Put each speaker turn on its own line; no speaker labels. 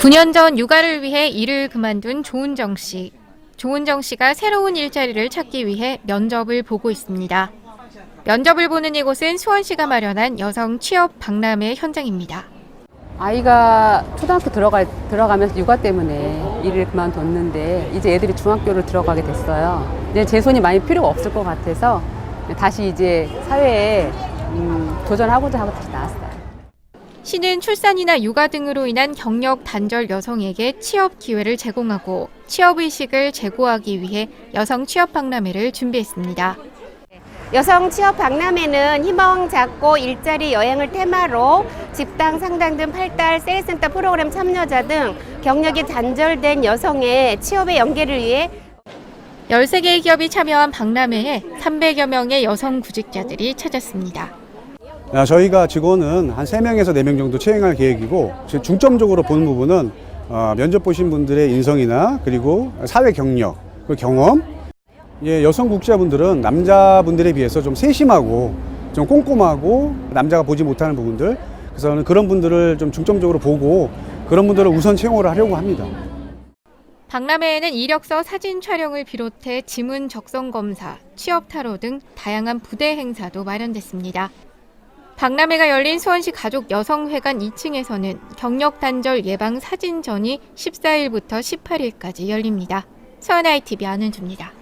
9년 전 육아를 위해 일을 그만둔 조은정 씨. 조은정 씨가 새로운 일자리를 찾기 위해 면접을 보고 있습니다. 면접을 보는 이곳은 수원시가 마련한 여성 취업 박람회 현장입니다.
아이가 초등학교 들어가, 들어가면서 육아 때문에 일을 그만뒀는데 이제 애들이 중학교를 들어가게 됐어요. 이제 제 손이 많이 필요가 없을 것 같아서 다시 이제 사회에 음, 도전하고자 하고 다시 나왔어요.
시는 출산이나 육아 등으로 인한 경력 단절 여성에게 취업 기회를 제공하고 취업 의식을 제고하기 위해 여성 취업 박람회를 준비했습니다.
여성 취업 박람회는 희망 잡고 일자리 여행을 테마로 직당 상담 등 8달 세일센터 프로그램 참여자 등 경력이 단절된 여성의 취업의 연계를 위해
13개의 기업이 참여한 박람회에 300여 명의 여성 구직자들이 찾았습니다.
아, 저희가 직원은 한 3명에서 4명 정도 채용할 계획이고 중점적으로 보는 부분은 어, 면접 보신 분들의 인성이나 그리고 사회 경력, 그 경험 예, 여성 국자분들은 남자분들에 비해서 좀 세심하고 좀 꼼꼼하고 남자가 보지 못하는 부분들 그래서 저는 그런 분들을 좀 중점적으로 보고 그런 분들을 우선 채용을 하려고 합니다.
박람회에는 이력서 사진 촬영을 비롯해 지문 적성 검사, 취업 타로 등 다양한 부대 행사도 마련됐습니다. 박람회가 열린 수원시 가족 여성회관 2층에서는 경력 단절 예방 사진전이 14일부터 18일까지 열립니다. 수원 ITV 안은주입니다.